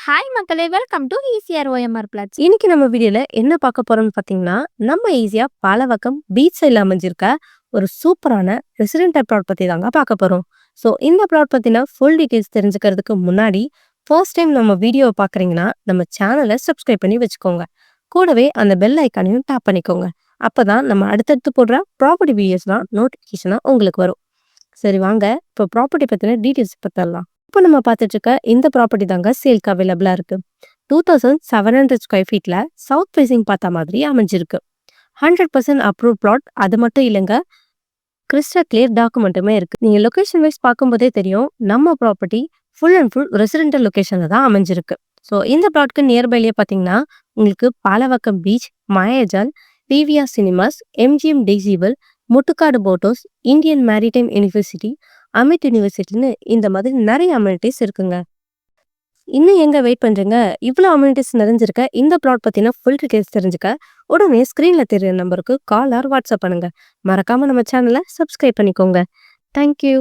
Hi மக்களே welcome to ECR OMR plots இன்னைக்கு நம்ம வீடியோல என்ன பார்க்க போறோம்னு பார்த்தீங்கன்னா நம்ம ஈஸியா பாலவக்கம் பீச் சைடில் அமைஞ்சிருக்க ஒரு சூப்பரான ரெசிடென்டல் ப்ளாட் பத்தி தாங்க பார்க்க போறோம். ஸோ இந்த ப்ளாட் பற்றின ஃபுல் டீட்டெயில்ஸ் தெரிஞ்சுக்கிறதுக்கு முன்னாடி ஃபர்ஸ்ட் டைம் நம்ம வீடியோவை பார்க்குறீங்கன்னா நம்ம சேனலை சப்ஸ்கிரைப் பண்ணி வச்சுக்கோங்க. கூடவே அந்த பெல் ஐக்கானையும் டேப் பண்ணிக்கோங்க. அப்பதான் நம்ம அடுத்தடுத்து போடுற ப்ராப்பர்ட்டி வீடியோஸ்லாம் நோட்டிஃபிகேஷனாக உங்களுக்கு வரும். சரி வாங்க இப்போ ப்ராப்பர்ட்டி பற்றின டீட்டெயில்ஸ் பற்றிடலாம் இப்போ நம்ம பார்த்துட்டு இருக்க இந்த ப்ராப்பர்ட்டி தாங்க சேல்க்கு அவைலபிளாக இருக்கு. Two thousand seven hundred square ஃபீட்டில் சவுத் ஃபேசிங் பார்த்த மாதிரி அமைஞ்சிருக்கு. ஹண்ட்ரட் பர்சன்ட் அப்ரூவ் பிளாட் அது மட்டும் இல்லைங்க கிறிஸ்டல் கிளியர் டாக்குமெண்ட்டுமே இருக்கு. நீங்கள் லொக்கேஷன் வைஸ் பார்க்கும்போதே தெரியும் நம்ம property full and full residential லொக்கேஷனில் தான் அமைஞ்சிருக்கு. ஸோ இந்த ப்ளாட்க்கு நியர்பைலேயே பார்த்தீங்கன்னா உங்களுக்கு Palavakkam beach Mayajaal PVR cinemas MGM டெய்சிபிள் Muttukadu போட்டோஸ் இந்தியன் மேரிடைம் யூனிவர்சிட்டி அமிட் யூனிவர்சிட்டின்னு இந்த மாதிரி நிறைய அம்யூனிட்டிஸ் இருக்குங்க. இன்னும் எங்க வெயிட் பண்றீங்க? இவ்வளோ அம்யூனிட்டிஸ் நிறைஞ்சிருக்க. இந்த ப்ளாட் பத்தின ஃபுல் டீடைல்ஸ் தெரிஞ்சுக்க. உடனே ஸ்க்ரீன்ல தெரியுற நம்பருக்கு கால் ஆர் வாட்ஸ்அப் பண்ணுங்க. மறக்காம நம்ம சேனலை சப்ஸ்கிரைப் பண்ணிக்கோங்க. தேங்க்யூ